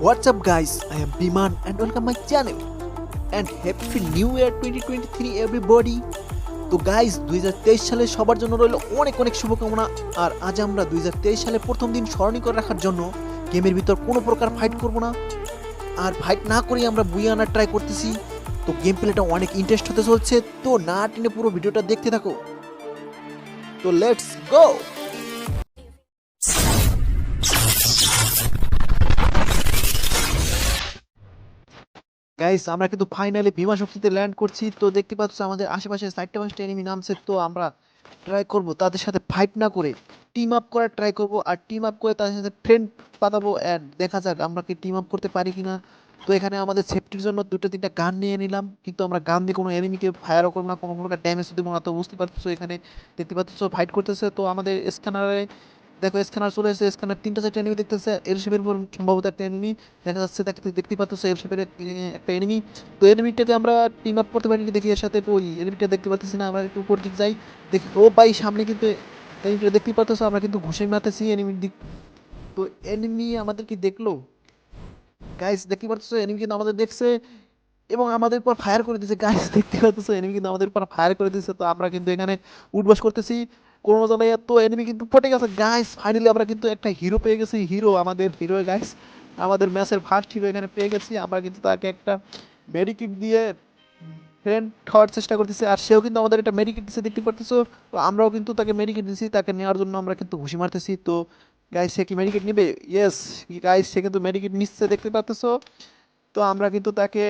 What's up, guys? I am Biman and welcome my channel. And happy new year 2023 everybody. তো guys দুই সালে সবার জন্য রইল অনেক অনেক শুভকামনা আর আজ আমরা দুই হাজার তেইশ সালে প্রথম দিন স্মরণীয় করে রাখার জন্য গেমের ভিতর কোনো প্রকার ফাইট করব না আর ফাইট না করেই আমরা বুয়ে আনার ট্রাই করতেছি তো গেম প্লেটা অনেক ইন্টারেস্ট হতে চলছে তো না টেনে পুরো ভিডিওটা দেখতে থাকো তো লেটস গো গাইস আমরা কিন্তু ফাইনালি ভীমা শক্তিতে ল্যান্ড করছি। তো দেখতে পাচ্ছ আমাদের আশেপাশে সাইডটা পাঁচটা এনিমি নামছে। তো আমরা ট্রাই করব তাদের সাথে ফাইট না করে টিম আপ করার ট্রাই করব। আর টিম আপ করে তাদের সাথে ফ্রেন্ড পাতাবো অ্যান্ড দেখা যাক আমরা কি টিম আপ করতে পারি কিনা। তো এখানে আমাদের সেফটির জন্য দুটো তিনটা গান নিয়ে নিলাম। কিন্তু আমরা গান দিয়ে কোনো এনিমিকে ফায়ারও করব না, কোনো প্রকার ড্যামেজ দেবো না। তো বুঝতে পারছ এখানে দেখতে পাচ্ছ ফাইট করতেছে। তো আমাদের স্ক্যানারে দেখো, স্ক্যানার চলে এসেছে, স্ক্যানার তিনটা চারটা এনিমি দেখতেছে এর শেপের উপর সম্ভবত একটা এনিমি দেখা যাচ্ছে দেখতে পাচ্ছ এর শেপের একটা এনিমি তো এনিমিটাকে আমরা টিম আপ করতে পারিনি, দেখি এর সাথে ওই এনিমিটা দেখতে পাচ্ছি না, আমরা একটু উপর দিক যাই, দেখি, ও ভাই, সামনে কিন্তু এনিমিটা দেখতে পাচ্ছ আমরা কিন্তু ঘুষে মারতেছি এনিমির দিক। তো এনিমি আমাদের কি দেখল? গাইস দেখতে পাচ্ছ এনিমি কিন্তু আমাদের দেখছে এবং আমাদের পর ফায়ার করে দিয়েছে গাইস দেখতে পাচ্ছ এনিমি কিন্তু আমাদের পর ফায়ার করে দিয়েছে তো আমরা কিন্তু এখানে উঠবাস করতেছি। কোনো জায়গায় তো এনিমি কিন্তু পটে গেছে। গাইস ফাইনালি আমরা কিন্তু একটা হিরো পেয়ে গেছি। হিরো আমাদের হিরো গাইস আমাদের ম্যাচের ফার্স্ট হিরো এখানে পেয়ে গেছি। আমরা কিন্তু তাকে একটা মেডিকিট দিয়ে ফ্রেন্ড হওয়ার চেষ্টা করতেছি। আর সেও কিন্তু আমাদের একটা মেডিকেট দিচ্ছে দেখতে পারতেছো? তো আমরাও কিন্তু তাকে মেডিকেট দিচ্ছি তাকে নেওয়ার জন্য আমরা কিন্তু ঘুষি মারতেছি। তো গাইস সে কি মেডিকেট নেবে? ইয়েস গাইস সে কিন্তু মেডিকেট নিচ্ছে, দেখতে পারতেছো? তো আমরা কিন্তু তাকে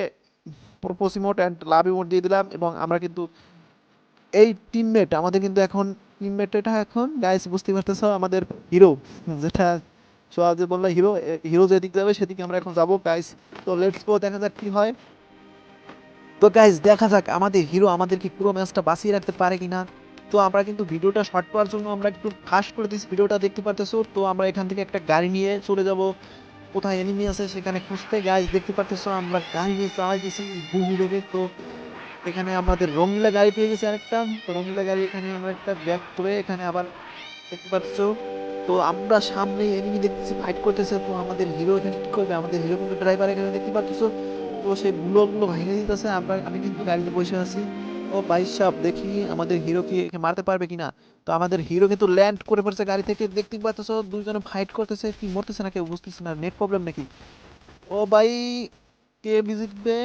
propose emote and love emote দিয়ে দিলাম এবং আমরা কিন্তু এই টিমমেট আমাদের কিন্তু এখন টিমমেট এখন। গাইস বুঝতে পারতেছো, আমাদের হিরো যেটা সোহাগ যে বলল হিরো হিরো যেদিক যাবে, সেদিকে আমরা এখন যাব। গাইস তো লেটস গো দেখা যাক কি হয়। তো গাইস দেখা যাক, আমাদের হিরো আমাদেরকে পুরো ম্যাচটা বাঁচিয়ে রাখতে পারে কিনা। তো আমরা কিন্তু ভিডিওটা শর্ট করার জন্য আমরা একটু ফাস্ট করে দিচ্ছি ভিডিওটা দেখতে পারতেছো। তো আমরা এখান থেকে একটা গাড়ি নিয়ে চলে যাব। কোথায় এনিমি আছে সেখানে খুঁজতে। গাইস দেখতে পারতেছো, আমরা গাড়ি নিয়ে চালাই দিয়েছি বহু বেগে। তো এখানে আমাদের রঙিলা গাড়ি পেয়ে গেছে আরেকটা। তো রঙিলা গাড়ি এখানে আমরা একটা ব্যাক করে এখানে আবার দেখতে পাচ্ছ। তো আমরা সামনে এনিমি দেখতেছি ফাইট করতেছে। তো আমাদের হিরো এখানে কি করবে? আমাদের হিরো কিন্তু ড্রাইভার এখানে দেখতে পাচ্ছ। তো সেই বুলোগুলো ভেঙে দিতেছে। আমরা, আমি কিন্তু গাড়িতে বসে আছি। ও ভাই সাহেব দেখি আমাদের হিরো কি একে মারতে পারবে কিনা? তো আমাদের হিরো কিন্তু ল্যান্ড করে পড়ছে গাড়ি থেকে। দেখতে পাচ্ছ দুজনে ফাইট করতেছে। কি মরতেছে না কেউ বুঝতেছে না। নেট প্রবলেম নাকি? ও ভাই, কে জিতবে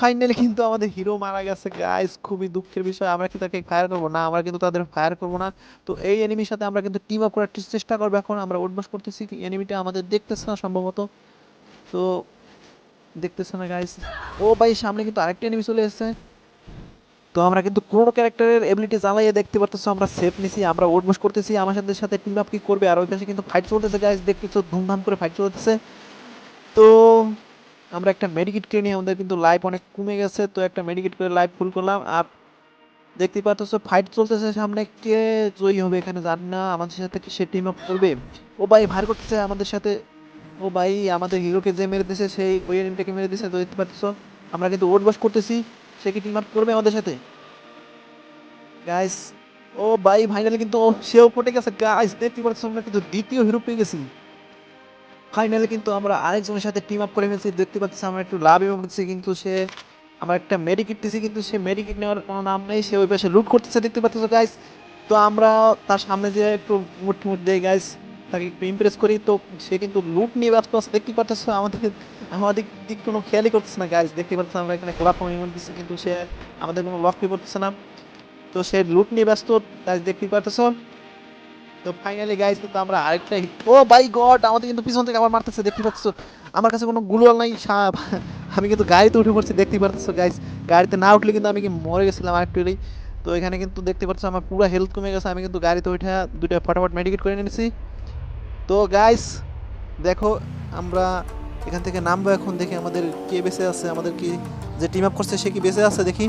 ফাইনালি কিন্তু আমাদের হিরো মারা গেছে গাইস খুবই দুঃখের বিষয়, আমরা কি তাকে ফায়ার করব? না, আমরা কিন্তু তাদের ফায়ার করব না। তো এই এনিমির সাথে আমরা কিন্তু টিম আপ করার চেষ্টা করব এখন, আমরা উঠবাস করতেছি এনিমিটা আমাদের দেখতেছে না সম্ভবত। তো দেখতেছে না গাইস ও ভাই, সামনে কিন্তু আরেকটা এনিমি চলে এসেছে। তো আমরা কিন্তু কোনো ক্যারেক্টারের এবিলিটি জ্বালাইয়ে দেখতে পারতেছি, আমরা সেফ নিছি, আমরা উঠবাস করতেছি, আমার সাথে সাথে টিম আপ কি করবে? আর ওই পাশে কিন্তু ফাইট চলতেছে গাইস দেখতেছো, ধুমধাম করে ফাইট চলতেছে। তো আমরা একটা মেডিকেট কিনে নিয়ে আমাদের কিন্তু লাইফ অনেক কমে গেছে, তো একটা মেডিকেট করে লাইফ ফুল করলাম। আর দেখতে পাচ্ছ ফাইট চলতেছে সামনে, কে জয়ী হবে এখানে জানি না, আমাদের সাথে সে টিম আপ করবে? ও ভাই ভার করতেছে আমাদের সাথে। ও ভাই আমাদের হিরোকে যে মেরে দিয়েছে সেই ওই এনিমিটাকে মেরে দিয়েছে তো দেখতে পাচ্ছ, আমরা কিন্তু ওট বাস করতেছি, সে কি টিম আপ করবে আমাদের সাথে? গাইস ও ভাই ফাইনালি কিন্তু সেও পটে গেছে। গাইস দেখতে পাচ্ছ, আমরা কিন্তু দ্বিতীয় হিরো পেয়ে গেছি। ফাইনালি কিন্তু আমরা আরেকজনের সাথে টিম আপ করে ফেলছি, দেখতে পাচ্ছি আমরা একটু লাভ এবং কিন্তু সে, আমার একটা মেডিকিট দিছি, কিন্তু সে মেডিকিট নেওয়ার কোনো নাম নেই, সে ওই পাশে লুট করতেছে, দেখতে পাচ্ছ গাইস তো আমরা তার সামনে যে একটু মুঠ মুঠ দেই গাইস তাকে একটু ইমপ্রেস করি, তো সে কিন্তু লুট নিয়ে ব্যস্ত আছে, দেখতে পাচ্ছ আমাদের আমাদের দিক কোনো খেয়ালই করতেছে না গাইস দেখতে পাচ্ছ আমরা এখানে গোলাপ ইমন দিচ্ছি কিন্তু সে আমাদের কোনো লক্ষ্যই করতেছে না। তো সে লুট নিয়ে ব্যস্ত গাইস দেখতে পাচ্ছ তো ফাইনালি গাইস কিন্তু আমরা আরেকটা ও বাই গড আমাদের কিন্তু পিছন থেকে আবার মারতেছে, দেখতে পাচ্ছ? আমার কাছে কোনো গুলোয়াল নাই, সাপ। আমি কিন্তু গাড়িতে উঠে পড়ছি দেখতে পাচ্ছ গাইস গাড়িতে না উঠলে কিন্তু আমি কি মরে গেছিলাম আরেকটুই তো এখানে কিন্তু দেখতে পাচ্ছ, আমার পুরো হেলথ কমে গেছে। আমি কিন্তু গাড়িতে উঠে দুটো ফটাফট মেডিকেট করে নিয়েছি। তো গাইস দেখো, আমরা এখান থেকে নামবো এখন। দেখি আমাদের কে বেঁচে আছে, আমাদের কি যে টিম আপ করছে, সে কি বেঁচে আছে? দেখি।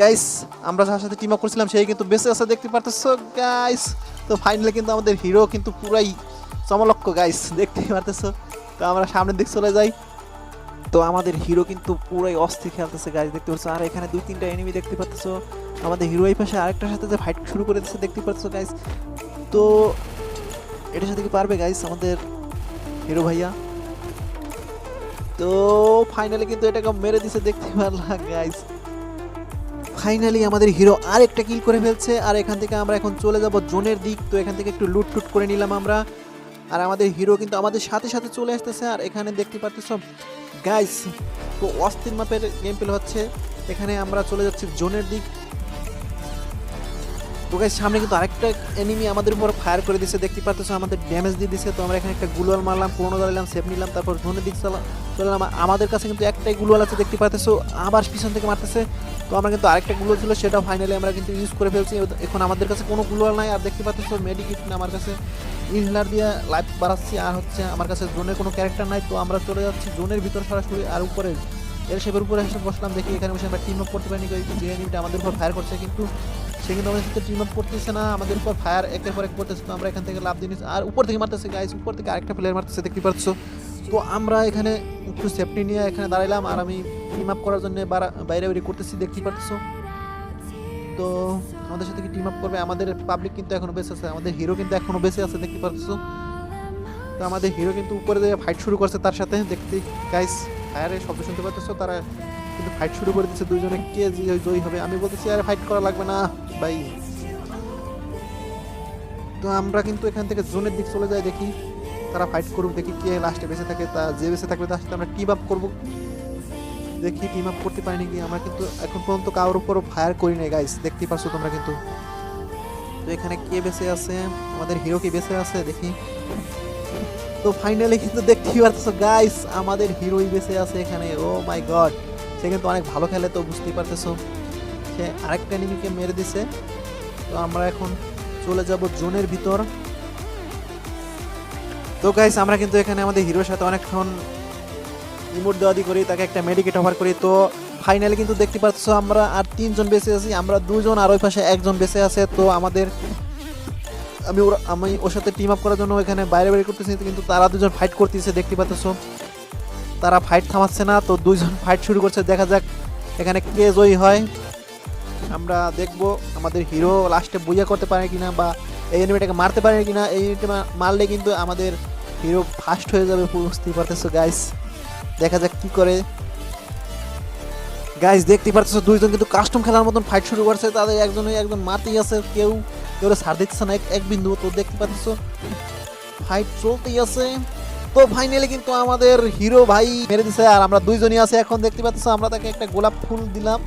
গাইস আমরা যার সাথে টিম আপ করছিলাম, সেই কিন্তু বেঁচে আছে, দেখতে পারতেছো? গাইস তো ফাইনালি কিন্তু আমাদের হিরো কিন্তু পুরাই চমলক্ষ গাইস দেখতে পারতেছো? তো আমরা সামনের দিক চলে যাই। তো আমাদের হিরো কিন্তু পুরাই অস্থির খেলতেছে গাইস দেখতে পাচ্ছ আর এখানে দুই তিনটা এনিমি দেখতে পাচ্ছ আমাদের হিরো এই পাশে আরেকটার সাথে যে ফাইট শুরু করে দিচ্ছে দেখতে পাচ্ছ গাইস তো এটার সাথে কি পারবে গাইস আমাদের হিরো ভাইয়া? তো ফাইনালি কিন্তু এটাকে মেরে দিছে দেখতে পারলাম গাইস ফাইনালি আমাদের হিরো আর একটা কিল করে ফেলছে। আর এখান থেকে আমরা এখন চলে যাব জোনের দিক। তো এখান থেকে একটু লুট টুট করে নিলাম আমরা। আর আমাদের হিরো কিন্তু আমাদের সাথে সাথে চলে আসতেছে। আর এখানে দেখতে পাচ্ছ গাইস তো অস্থির মাপের গেম প্লে হচ্ছে। এখানে আমরা চলে যাচ্ছি জোনের দিক। তো গাইস সামনে কিন্তু আরেকটা এনিমি আমাদের উপর ফায়ার করে দিছে। দেখতে পাচ্ছ আমাদের ড্যামেজ দিয়ে দিছে। তো আমরা এখানে একটা গুলোয়াল মারলাম, পুরোনো দাঁড়ালাম সেফ নিলাম, তারপর জোনের দিক চলা চলে এলাম। আমাদের কাছে কিন্তু একটাই গুলোয়াল আছে, দেখতে পাচ্ছ আবার পিছন থেকে মারতেছে। তো আমরা কিন্তু আরেকটা গুলো ছিল সেটা ফাইনালি আমরা কিন্তু ইউজ করে ফেলছি। এখন আমাদের কাছে কোনো গুলোয়াল নাই, আর দেখতে পাচ্ছ মেডিকিট আমার কাছে ইনহেলার দিয়ে লাইফ বাড়াচ্ছি, আর হচ্ছে আমার কাছে জোনের কোনো ক্যারেক্টার নাই। তো আমরা চলে যাচ্ছি জোনের ভিতর সরাসরি, আর উপরে এর শেপের উপরে এসে বসলাম, দেখি এখানে বসে আমরা টিম আপ করতে পারিনি যে এনিমিটা আমাদের উপর ফায়ার করছে, কিন্তু সে কিন্তু আমাদের সাথে টিম আপ করতেছে না, আমাদের উপর ফায়ার একের পর এক করতেছে। তো আমরা এখান থেকে লাভ দিয়ে আর উপর থেকে মারতেছে গাইস উপর থেকে আরেকটা প্লেয়ার মারতেছে, দেখতে পাচ্ছ? তো আমরা এখানে একটু সেফটি নিয়ে এখানে দাঁড়াইলাম আর আমি টিম আপ করার জন্য বাইরে বাইরে করতেছি দেখতে পাচ্ছ তো আমাদের সাথে কি টিম আপ করবে? আমাদের পাবলিক কিন্তু এখনও বেঁচে আছে, আমাদের হিরো কিন্তু এখনও বেঁচে আছে দেখতে পাচ্ছ তো আমাদের হিরো কিন্তু উপরে দিয়ে ফাইট শুরু করছে তার সাথে দেখতে গাইস ফায়ারের শব্দ শুনতে পাচ্ছ তারা কিন্তু ফাইট শুরু করে দিচ্ছে, দুইজনে কে জয়ী হবে? আমি বলতেছি, আরে ফাইট করা লাগবে না ভাই তো আমরা কিন্তু এখান থেকে জোনের দিক চলে যাই, দেখি। তারা ফাইট করুক, দেখি কে লাস্টে বেঁচে থাকে, তা যে বেঁচে থাকবে তার সাথে আমরা টিম আপ করব। দেখি টিম আপ করতে পারিনি কি, আমরা কিন্তু এখন পর্যন্ত কারোর উপরও ফায়ার করি নাই গাইস দেখতেই পারছ তোমরা কিন্তু। তো এখানে কে বেঁচে আছে? আমাদের হিরো কি বেঁচে আছে? দেখি। তো ফাইনালি কিন্তু দেখতেই পারতেছো গাইস আমাদের হিরোই বেঁচে আছে এখানে। ও মাই গড সে কিন্তু অনেক ভালো খেলে তো বুঝতেই পারতেছো। সে আরেকটা এনিমিকে মেরে দিছে। তো আমরা এখন চলে যাব জোনের ভিতর। তো গাইস আমরা কিন্তু এখানে আমাদের হিরোর সাথে অনেকক্ষণ ইমোট দেওয়া দি করি, তাকে একটা মেডিকেট অফার করি। তো ফাইনালি কিন্তু দেখতে পাচ্ছ আমরা আর তিনজন বেঁচে আছি, আমরা দুজন আর ওই পাশে একজন বেঁচে আছে। তো আমাদের, আমি ওর আমি ওর সাথে টিম আপ করার জন্য এখানে বাইরে বাইরে করতেছি, কিন্তু তারা দুজন ফাইট করতেছে, দেখতে পাচ্ছ। তারা ফাইট থামাচ্ছে না, তো দুইজন ফাইট শুরু করছে, দেখা যাক এখানে কে জয়ী হয়। আমরা দেখব আমাদের হিরো লাস্টে বুঝা করতে পারে কিনা বা এই এনিমিটাকে মারতে পারে কিনা, এই মারলে কিন্তু আমাদের হিরো ফার্স্ট হয়ে যাবে বুঝতেই পারতেছো গাইস দেখা যাক কি করে। গাইস দেখতে পারতেছো দুইজন কিন্তু কাস্টম খেলার মতন ফাইট শুরু করছে, তাদের একজনই একজন মারতেই আছে, কেউ কেউ ছাড় দিচ্ছে না, এক- বিন্দু, তো দেখতে পাচ্ছ ফাইট চলতেই আছে। তো ফাইনালি কিন্তু আমাদের হিরো ভাই মেরে দিছে, আর আমরা দুইজনই আছে এখন, দেখতে পাচ্ছ আমরা তাকে একটা গোলাপ ফুল দিলাম।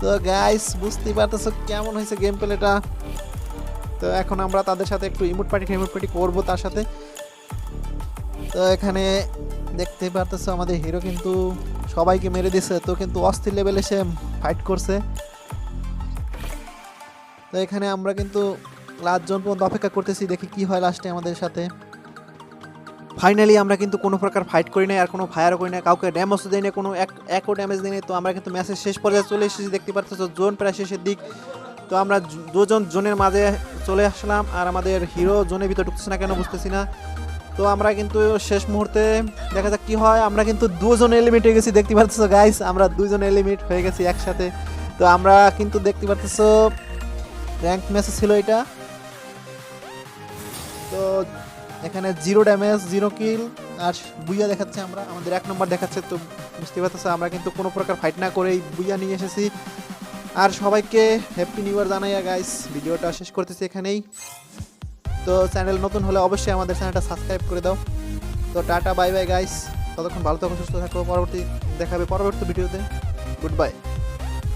তো গাইস বুঝতেই পারতেছো কেমন হয়েছে গেম প্লেটা তো এখন আমরা তাদের সাথে একটু ইমোট পার্টি ইমোট পার্টি করব তার সাথে। তো এখানে দেখতে পারতেছো আমাদের হিরো কিন্তু সবাইকে মেরে দিছে, তো কিন্তু অস্থির লেভেলে সে ফাইট করছে। তো এখানে আমরা কিন্তু লাস্ট জন পর্যন্ত অপেক্ষা করতেছি, দেখি কি হয় লাস্টে আমাদের সাথে। ফাইনালি আমরা কিন্তু কোনো প্রকার ফাইট করি না আর কোনো ফায়ারও করি না কাউকে ড্যামেজও দেয় না কোনো এক, একও ড্যামেজ দেয় নাই। তো আমরা কিন্তু ম্যাচের শেষ পর্যায়ে চলে এসেছি, দেখতে পাচ্ছ জোন প্রায় শেষের দিক। তো আমরা দুজন জোনের মাঝে চলে আসলাম আর আমাদের হিরো জোনের ভিতরে ঢুকতেছে না কেন বুঝতেছি না। তো আমরা কিন্তু শেষ মুহূর্তে দেখা যাক কি হয়। আমরা কিন্তু দুজন এলিমিট হয়ে গেছি, দেখতে পাচ্ছ গাইস আমরা দুজন এলিমিট হয়ে গেছি একসাথে। তো আমরা কিন্তু দেখতে পাচ্ছ র্যাঙ্ক ম্যাচে ছিল এটা। তো এখানে জিরো ড্যামেজ জিরো কিল আর বুইয়া দেখাচ্ছে আমরা। আমাদের এক নম্বর দেখাচ্ছে, তো বুঝতে পারতেছো, আমরা কিন্তু কোনো প্রকার ফাইট না করেই বুইয়া নিয়ে এসেছি। আর সবাইকে হ্যাপি নিউ ইয়ার জানাইয়া গাইস ভিডিওটা শেষ করতেছি এখানেই। তো চ্যানেল নতুন হলে অবশ্যই আমাদের চ্যানেলটা সাবস্ক্রাইব করে দাও। তো টাটা বাই বাই গাইস ততক্ষণ ভালো থাকো, সুস্থ থাকো, পরবর্তী দেখাবে পরবর্তী ভিডিওতে। Good bye